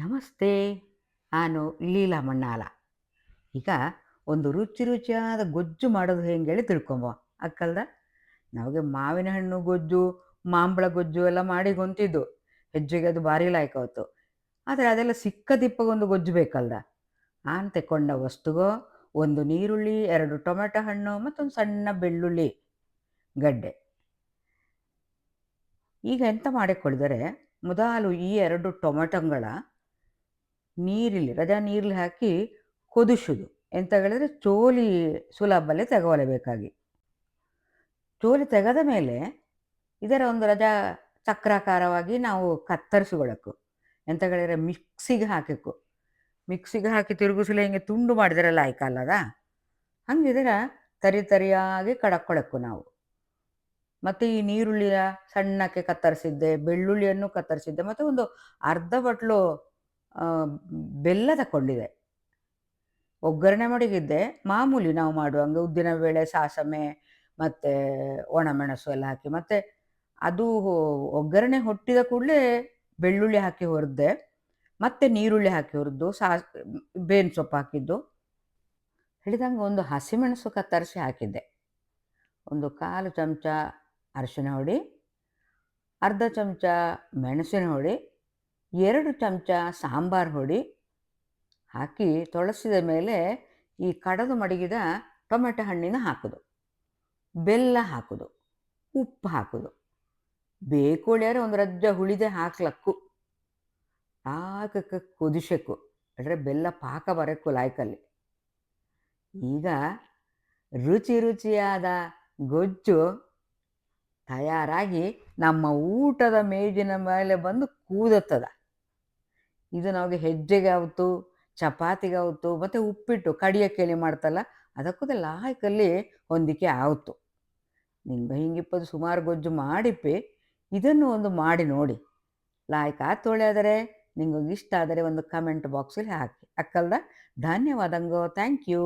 ನಮಸ್ತೆ. ನಾನು ಲೀಲಾ ಮಣ್ಣಾಲ. ಈಗ ಒಂದು ರುಚಿ ರುಚಿಯಾದ ಗೊಜ್ಜು ಮಾಡೋದು ಹೇಳಿ ತಿಳ್ಕೊಂಬ. ಅಕ್ಕಲ್ದ? ನಮಗೆ ಮಾವಿನ ಹಣ್ಣು ಗೊಜ್ಜು, ಮಾಂಬಳ ಗೊಜ್ಜು ಎಲ್ಲ ಮಾಡಿ ಗೊಂತಿದ್ದು. ಹೆಜ್ಜೆಗೆ ಅದು ಭಾರಿ ಲಾಯ್ಕ ಆಯ್ತು ಆದರೆ ಅದೆಲ್ಲ ಸಿಕ್ಕ ದಿಪ್ಪಗೊಂದು ಗೊಜ್ಜು ಬೇಕಲ್ದ? ನಾನು ತೆಕ್ಕೊಂಡ ವಸ್ತುಗೋ, ಒಂದು ನೀರುಳ್ಳಿ, ಎರಡು ಟೊಮೆಟೊ ಹಣ್ಣು ಮತ್ತೊಂದು ಸಣ್ಣ ಬೆಳ್ಳುಳ್ಳಿ ಗಡ್ಡೆ. ಈಗ ಎಂತ ಮಾಡಿಕೊಳ್ಳಿದರೆ, ಮೊದಲು ಈ ಎರಡು ಟೊಮೆಟೊಗಳ ನೀರಿಲ್ಲಿ, ರಜಾ ನೀರಲ್ಲಿ ಹಾಕಿ ಕುದಿಸೋದು ಎಂತ ಹೇಳಿದ್ರೆ ಚೋಲಿ ಸುಲಭಲ್ಲೇ ತೆಗೊಳ್ಳಬೇಕಾಗಿ ಚೋಲಿ ತೆಗೆದ ಮೇಲೆ ಇದರ ಒಂದು ರಜಾ ಚಕ್ರಾಕಾರವಾಗಿ ನಾವು ಕತ್ತರಿಸಿಕೊಳ್ಳಬೇಕು ಎಂತ ಹೇಳಿದ್ರೆ ಮಿಕ್ಸಿಗೆ ಹಾಕಬೇಕು. ಮಿಕ್ಸಿಗೆ ಹಾಕಿ ತಿರುಗಿಸಲು ಹಿಂಗೆ ತುಂಡು ಮಾಡಿದ್ರಲ್ಲ ಆಯ್ಕಲ್ಲದ ಹಂಗಿದ್ರೆ ತರಿ ತರಿಯಾಗಿ ಕಡಕ್ಕೊಳಕ್ಕು ನಾವು. ಮತ್ತು ಈ ನೀರುಳ್ಳಿಯ ಸಣ್ಣಕ್ಕೆ ಕತ್ತರಿಸಿದ್ದೆ, ಬೆಳ್ಳುಳ್ಳಿಯನ್ನು ಕತ್ತರಿಸಿದ್ದೆ, ಮತ್ತು ಒಂದು ಅರ್ಧ ಬಟ್ಲು ಬೆಲ್ಲ ತಗೊಂಡಿದೆ ಒಗ್ಗರಣೆ ಮಡಗಿದ್ದೆ, ಮಾಮೂಲಿ ನಾವು ಮಾಡುವಂಗೆ ಉದ್ದಿನ ಬೇಳೆ ಸಾಸಮೆ ಮತ್ತು ಒಣಮೆಣಸು ಎಲ್ಲ ಹಾಕಿ, ಮತ್ತು ಅದು ಒಗ್ಗರಣೆ ಹೊಟ್ಟಿದ ಕೂಡಲೇ ಬೆಳ್ಳುಳ್ಳಿ ಹಾಕಿ ಹುರಿದೆ, ಮತ್ತೆ ನೀರುಳ್ಳಿ ಹಾಕಿ ಹುರಿದು, ಸಾ ಬೇನ್ ಸೊಪ್ಪು ಹಾಕಿದ್ದು ಹಿಡಿದಂಗೆ ಒಂದು ಹಸಿಮೆಣಸು ಕತ್ತರಿಸಿ ಹಾಕಿದ್ದೆ. ಒಂದು ಕಾಲು ಚಮಚ ಅರಿಶಿನ ಹೊಡಿ ಅರ್ಧ ಚಮಚ ಮೆಣಸಿನ ಹುಡಿ ಎರಡು ಚಮಚ ಸಾಂಬಾರು ಹೊಡಿ ಹಾಕಿ ತೊಳಸಿದ ಮೇಲೆ ಈ ಕಡದು ಮಡಗಿದ ಟೊಮೆಟೊ ಹಣ್ಣಿನ ಹಾಕೋದು. ಬೆಲ್ಲ ಹಾಕೋದು. ಉಪ್ಪು ಹಾಕೋದು. ಬೇಕು ಹೇಳಿದ್ರೆ ಒಂದು ರಜ್ಜ ಹುಳಿದೆ ಹಾಕ್ಲಕ್ಕು. ಪಾಕಕ್ಕೆ ಕುದಿಸಕ್ಕು ಅಂದರೆ ಬೆಲ್ಲ ಪಾಕ ಬರಕ್ಕು ಲಾಯ್ಕಲ್ಲಿ. ಈಗ ರುಚಿ ರುಚಿಯಾದ ಗೊಜ್ಜು ತಯಾರಾಗಿ ನಮ್ಮ ಊಟದ ಮೇಜಿನ ಮೇಲೆ ಬಂದು ಕೂದತ್ತದ. ಇದು ನಮಗೆ ಹೆಜ್ಜೆಗೆ ಆವತ್ತು ಚಪಾತಿಗೆ ಆವತ್ತು ಮತ್ತು ಉಪ್ಪಿಟ್ಟು ಕಡಿಯ ಕೇಳಿ ಮಾಡ್ತಲ್ಲ, ಅದಕ್ಕೂ ಲಾಯ್ಕಲ್ಲಿ ಹೊಂದಿಕೆ ಆಯಿತು ನಿಂಗೆ ಹಿಂಗಿಪ್ಪದು ಸುಮಾರು ಗೊಜ್ಜು ಮಾಡಿಪ್ಪಿ, ಇದನ್ನು ಒಂದು ಮಾಡಿ ನೋಡಿ. ಲಾಯ್ಕ್ ಆತೋಳೆ ಆದರೆ ನಿಮಗೆ ಇಷ್ಟ ಆದರೆ ಒಂದು ಕಮೆಂಟ್ ಬಾಕ್ಸಲ್ಲಿ ಹಾಕಿ. ಅಕ್ಕಲ್ದ ಧನ್ಯವಾದಂಗೋ ಥ್ಯಾಂಕ್ ಯು